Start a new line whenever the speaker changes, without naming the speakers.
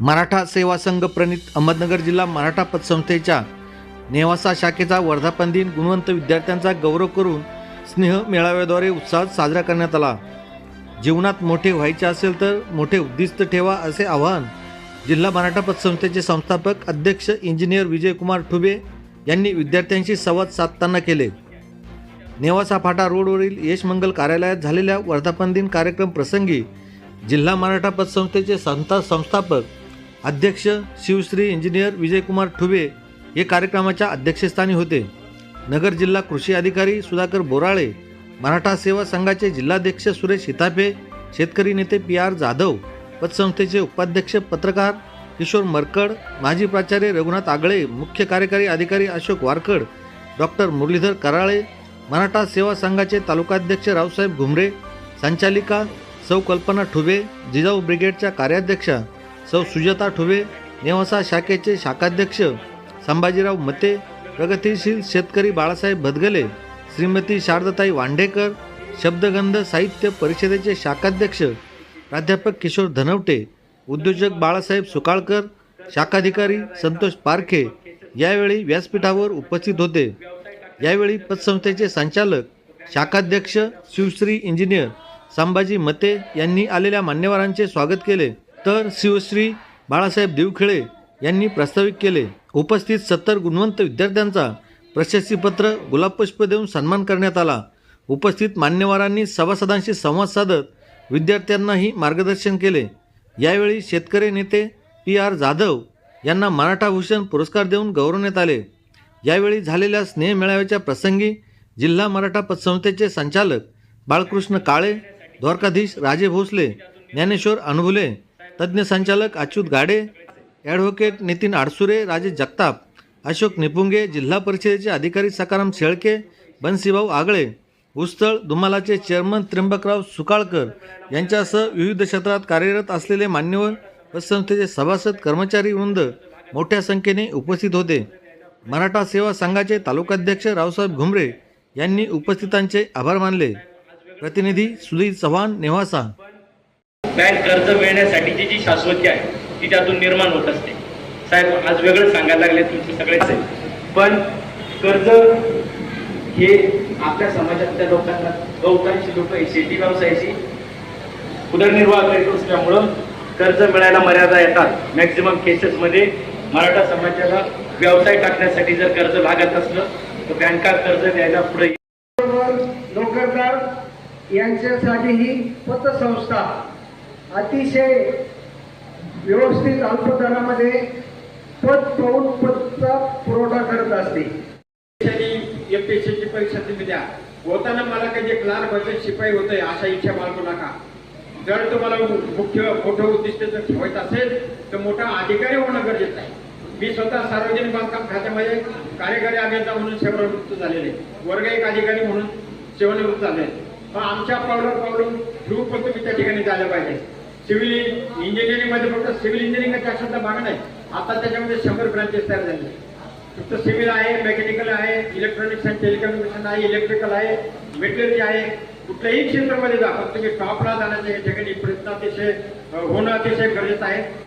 मराठा सेवा संघ प्रणित अहमदनगर जिल्हा मराठा पतसंस्थेच्या नेवासा शाखेचा वर्धापन दिन गुणवंत विद्यार्थ्यांचा गौरव करून स्नेह मेळाव्याद्वारे उत्साहात साजरा करण्यात आला. जीवनात मोठे व्हायचे असेल तर मोठे उद्दिष्ट ठेवा असे आवाहन जिल्हा मराठा पतसंस्थेचे संस्थापक अध्यक्ष इंजिनियर विजयकुमार ठुबे यांनी विद्यार्थ्यांशी संवाद साधताना केले. नेवासा फाटा रोडवरील यशमंगल कार्यालयात झालेल्या वर्धापन दिन कार्यक्रम प्रसंगी जिल्हा मराठा पतसंस्थेचे संस्था संस्थापक अध्यक्ष शिवश्री इंजिनियर विजयकुमार ठुबे हे कार्यक्रमाच्या अध्यक्षस्थानी होते. नगर जिल्हा कृषी अधिकारी सुधाकर बोराळे मराठा सेवा संघाचे जिल्हाध्यक्ष सुरेश हितापे शेतकरी नेते पी आर जाधव पतसंस्थेचे उपाध्यक्ष पत्रकार किशोर मरकड माजी प्राचार्य रघुनाथ आगळे मुख्य कार्यकारी अधिकारी अशोक वारकड डॉक्टर मुरलीधर कराळे मराठा सेवा संघाचे तालुकाध्यक्ष रावसाहेब घुमरे संचालिका सौ कल्पना ठुबे जिजाऊ ब्रिगेडच्या कार्याध्यक्षा सौ सुजाता ठुबे नेवासा शाखेचे शाखाध्यक्ष संभाजीराव मते प्रगतिशील शेतकरी बाळासाहेब भदगले श्रीमती शारदाताई वांडेकर शब्दगंध साहित्य परिषदेचे शाखाध्यक्ष प्राध्यापक किशोर धनवटे उद्योजक बाळासाहेब सुकाळकर शाखाधिकारी संतोष पारखे यावेळी व्यासपीठावर उपस्थित होते. यावेळी पतसंस्थेचे संचालक शाखाध्यक्ष शिवश्री इंजिनियर संभाजी मते यांनी आलेल्या मान्यवरांचे स्वागत केले. तर शिवश्री बाळासाहेब देवखेळे यांनी प्रास्ताविक केले. उपस्थित सत्तर गुणवंत विद्यार्थ्यांचा प्रशस्तीपत्र गुलाबपुष्प देऊन सन्मान करण्यात आला. उपस्थित मान्यवरांनी सभासदांशी संवाद साधत विद्यार्थ्यांनाही मार्गदर्शन केले. यावेळी शेतकरी नेते पी आर जाधव यांना मराठा भूषण पुरस्कार देऊन गौरवण्यात आले. यावेळी झालेल्या स्नेह मेळाव्याच्या प्रसंगी जिल्हा मराठा पतसंस्थेचे संचालक बाळकृष्ण काळे द्वारकाधीश राजे भोसले ज्ञानेश्वर अनुभुले तज्ज्ञ संचालक अच्युत गाडे ॲडव्होकेट नितीन आडसुरे राजे जगताप अशोक निपुंगे जिल्हा परिषदेचे अधिकारी सकाराम शेळके बन्सीभाऊ आगळे उस्तळ दुमालाचे चेअरमन त्र्यंबकराव सुकाळकर यांच्यासह विविध क्षेत्रात कार्यरत असलेले मान्यवर संस्थेचे सभासद कर्मचारी वृंद मोठ्या संख्येने उपस्थित होते. मराठा सेवा संघाचे तालुकाध्यक्ष रावसाहेब घुमरे यांनी उपस्थितांचे आभार मानले. प्रतिनिधी सुधीर चव्हाण नेवासा.
बँक कर्ज मिळण्यासाठीची जी शाश्वती आहे ती त्यातून निर्माण होत असते साहेब आज वेगळं सांगायला लागले तुमचे सगळेच आहे. पण कर्ज हे आपल्या समाजातल्या लोकांना बहुतांशी लोक शेती व्यवसायाची उदरनिर्वाह करीत असल्यामुळं कर्ज मिळायला मर्यादा येतात मॅक्झिमम केसेसमध्ये मराठा समाजाला व्यवसाय टाकण्यासाठी जर कर्ज लागत असलं तर बँका कर्ज द्यायला पुढे
नोकरदार यांच्यासाठी ही पतसंस्था अतिशय व्यवस्थित अल्पदरामध्ये पद पाहून पदचा पुरवठा करत असते.
एमपीएससीची परीक्षा तुम्ही द्या. होताना मला कधी क्लार्क बचत शिपाई होतंय अशा इच्छा बाळगू नका. जर तुम्हाला मुख्य मोठं उद्दिष्ट जर ठेवायचं असेल तर मोठा अधिकारी होणं गरजेचं आहे. मी स्वतः सार्वजनिक बांधकाम खात्यामध्ये कार्यकारी अभियंता म्हणून सेवानिवृत्त झालेले वर्ग एक अधिकारी म्हणून सेवानिवृत्त झाले पण आमच्या पावलं पावलं थ्रू पण तुम्ही त्या ठिकाणी झालं पाहिजे. सिव्हिल इंजिनिअरिंगमध्ये फक्त सिव्हिल इंजिनिअरिंगचा शब्द भाग नाही. आता त्याच्यामध्ये शंभर ब्रांचेस तयार झाले फक्त सिव्हिल आहे मेकॅनिकल आहे इलेक्ट्रॉनिक्स अँड टेलिकम्युनिकेशन आहे इलेक्ट्रिकल आहे मेटलर्जी आहे कुठल्याही क्षेत्रामध्ये जा पण तुम्ही टॉपला जाण्याचे ठिकाणी प्रयत्न अतिशय होणं अतिशय गरजेचं आहे.